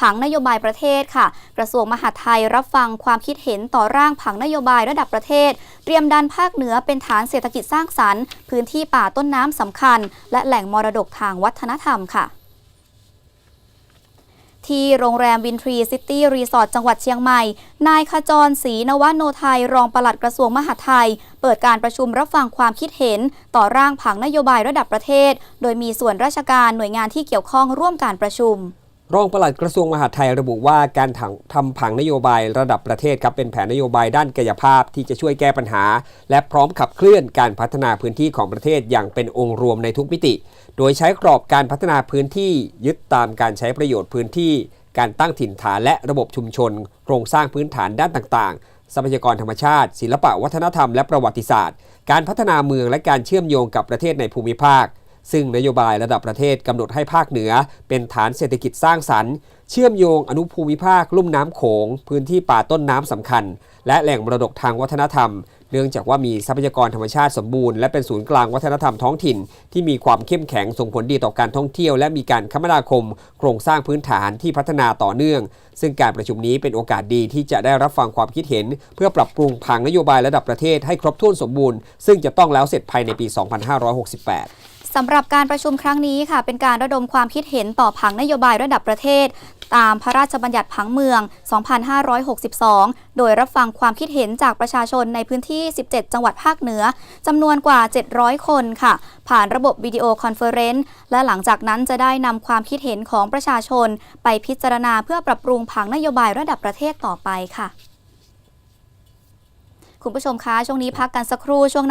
ผังนโยบายประเทศค่ะ กระทรวงมหาดไทยรับฟังความคิดเห็นต่อร่างผังนโยบายระดับประเทศ เตรียมดันภาคเหนือเป็นฐานเศรษฐกิจสร้างสรรค์ พื้นที่ป่าต้นน้ำสำคัญ และแหล่งมรดกทางวัฒนธรรมค่ะที่โรงแรมวินทรีซิตี้รีสอร์ทจังหวัดเชียงใหม่ นายขจรศรีนวโนไทย รองปลัดกระทรวงมหาดไทย เปิดการประชุมรับฟังความคิดเห็น ต่อร่างผังนโยบายระดับประเทศ โดยมีส่วนราชการหน่วยงานที่เกี่ยวข้องร่วมการประชุม รองปลัดกระทรวงมหาดไทยระบุว่าการถังทำผังนโยบายระดับประเทศครับเป็นแผนนโยบายด้านกายภาพที่จะช่วยแก้ปัญหา และพร้อมขับเคลื่อนการพัฒนาพื้นที่ของประเทศอย่างเป็นองค์รวมในทุกมิติ โดยใช้กรอบการพัฒนาพื้นที่ยึดตามการใช้ประโยชน์พื้นที่ การตั้งถิ่นฐานและระบบชุมชน โครงสร้างพื้นฐานด้านต่างๆ ทรัพยากรธรรมชาติ ศิลปะวัฒนธรรมและประวัติศาสตร์ การพัฒนาเมืองและการเชื่อมโยงกับประเทศในภูมิภาค ซึ่งนโยบายระดับประเทศกำหนดให้ภาคเหนือ เป็นฐานเศรษฐกิจสร้างสรรค์ เชื่อมโยงอนุภูมิภาคลุ่มน้ำโขง พื้นที่ป่าต้นน้ำสำคัญ และแหล่งมรดกทางวัฒนธรรม เนื่องจากว่ามีทรัพยากรธรรมชาติสมบูรณ์และเป็นศูนย์กลางวัฒนธรรมท้องถิ่น ที่มีความเข้มแข็งส่งผลดีต่อการท่องเที่ยว และมีการคมนาคม โครงสร้างพื้นฐานที่พัฒนาต่อเนื่อง ซึ่งการประชุมนี้เป็นโอกาสดีที่จะได้รับฟังความคิดเห็น เพื่อปรับปรุงผังนโยบายระดับประเทศให้ครบถ้วนสมบูรณ์ซึ่งจะต้องแล้วเสร็จภายในปี 2568 สำหรับการประชุมครั้งนี้ค่ะ เป็นการระดมความคิดเห็นต่อผังนโยบายระดับประเทศ ตามพระราชบัญญัติผังเมือง 2562 โดยรับฟังความคิดเห็นจากประชาชนในพื้นที่ 17 จังหวัดภาคเหนือจำนวนกว่า 700 คนค่ะ ผ่านระบบวิดีโอคอนเฟอเรนซ์และหลังจากนั้นจะได้นำความคิดเห็นของประชาชน ไปพิจารณาเพื่อปรับปรุงผังนโยบายระดับประเทศต่อไปค่ะ คุณผู้ชมคะช่วงนี้พักกันสักครู่ช่วงหน้า